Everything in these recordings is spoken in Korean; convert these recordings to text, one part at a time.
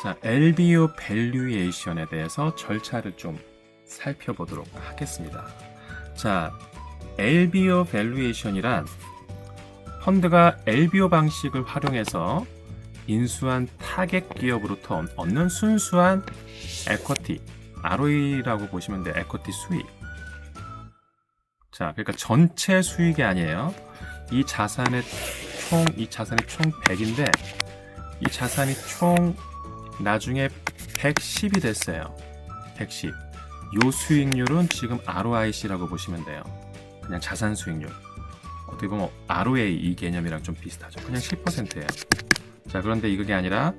자, LBO 밸류에이션에 대해서 절차를 좀 살펴보도록 하겠습니다. 자, LBO 밸류에이션이란 펀드가 LBO 방식을 활용해서 인수한 타겟 기업으로부터 얻는 순수한 에쿼티, ROE라고 보시면 돼요. 에쿼티 수익. 자, 그러니까 전체 수익이 아니에요. 이 자산의 총, 이 자산이 총 100인데, 이 자산이 총 나중에 110이 됐어요. 110. 요 수익률은 지금 ROIC라고 보시면 돼요. 그냥 자산 수익률. 어떻게 보면 ROA 이 개념이랑 좀 비슷하죠. 그냥 10%예요. 자, 그런데 이게 아니라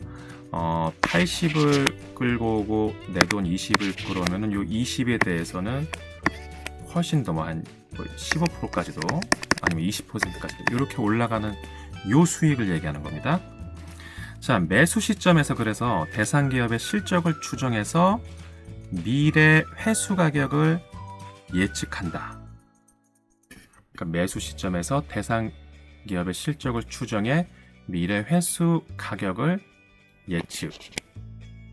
어, 80을 끌고 오고 내 돈 20을 끌어오면은 요 20에 대해서는 훨씬 더 뭐한 15%까지도 아니면 20%까지도 이렇게 올라가는 요 수익을 얘기하는 겁니다. 자, 매수 시점에서 그래서 대상 기업의 실적을 추정해서 미래 회수 가격을 예측한다. 그러니까 매수 시점에서 대상 기업의 실적을 추정해 미래 회수 가격을 예측.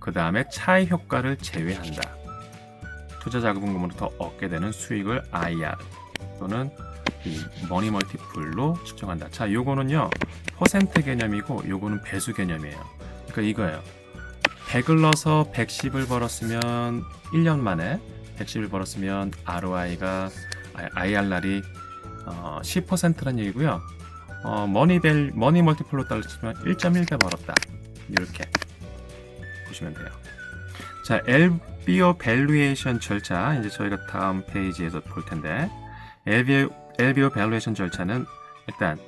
그 다음에 차이 효과를 제외한다. 투자 자금 금으로부터 얻게 되는 수익을 IR 또는 이 머니 멀티플로 측정한다. 자, 요거는요. 퍼센트 개념이고 요거는 배수 개념이에요. 그러니까 이거예요. 100을 넣어서 110을 벌었으면 1년 만에 110을 벌었으면 ROI가 IRR이 어, 10%란 얘기고요. 어, 머니벨 머니 멀티플로 따르치면 1.1배 벌었다. 이렇게 보시면 돼요. 자, LBO 밸류에이션 절차 이제 저희가 다음 페이지에서 볼 텐데 LBO, LBO 밸류에이션 절차는 일단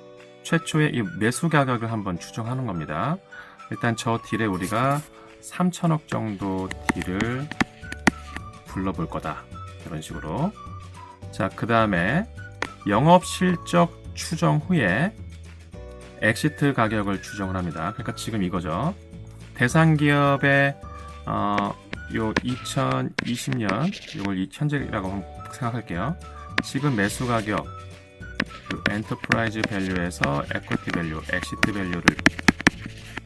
최초의 이 매수 가격을 한번 추정하는 겁니다. 일단 저 딜에 우리가 3천억 정도 딜을 불러볼 거다. 이런 식으로. 자, 그 다음에 영업 실적 추정 후에 엑시트 가격을 추정을 합니다. 그러니까 지금 이거죠. 대상 기업의 어, 요 2020년 이걸 이 현재라고 생각할게요. 지금 매수 가격 그 엔터프라이즈 밸류에서 에쿼티 밸류, 엑시트 밸류를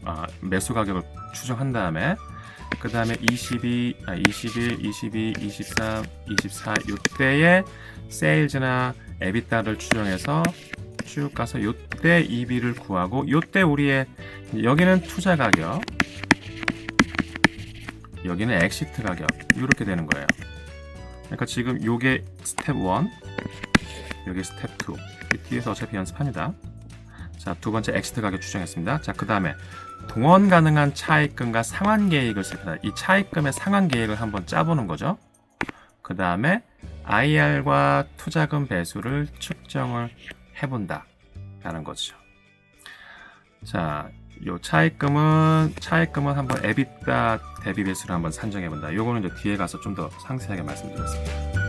아, 매수 가격을 추정한 다음에 그 다음에 22, 아, 21, 22, 23, 24 이때의 세일즈나 에비타를 추정해서 쭉 가서 이때 EB를 구하고 이때 우리의 여기는 투자 가격 여기는 엑시트 가격 이렇게 되는 거예요. 그러니까 지금 요게 스텝 1 여기 스텝 2 뒤에서 어차피 연습합니다. 자, 두 번째 엑시트 가격 추정했습니다. 자, 그 다음에 동원 가능한 차입금과 상환 계획을 씁니다. 이 차입금의 상환 계획을 한번 짜보는 거죠. 그 다음에 IR과 투자금 배수를 측정을 해본다. 라는 거죠. 자, 요 차입금은, 차입금은 한번 에비타 대비 배수를 한번 산정해 본다. 요거는 이제 뒤에 가서 좀 더 상세하게 말씀드리겠습니다.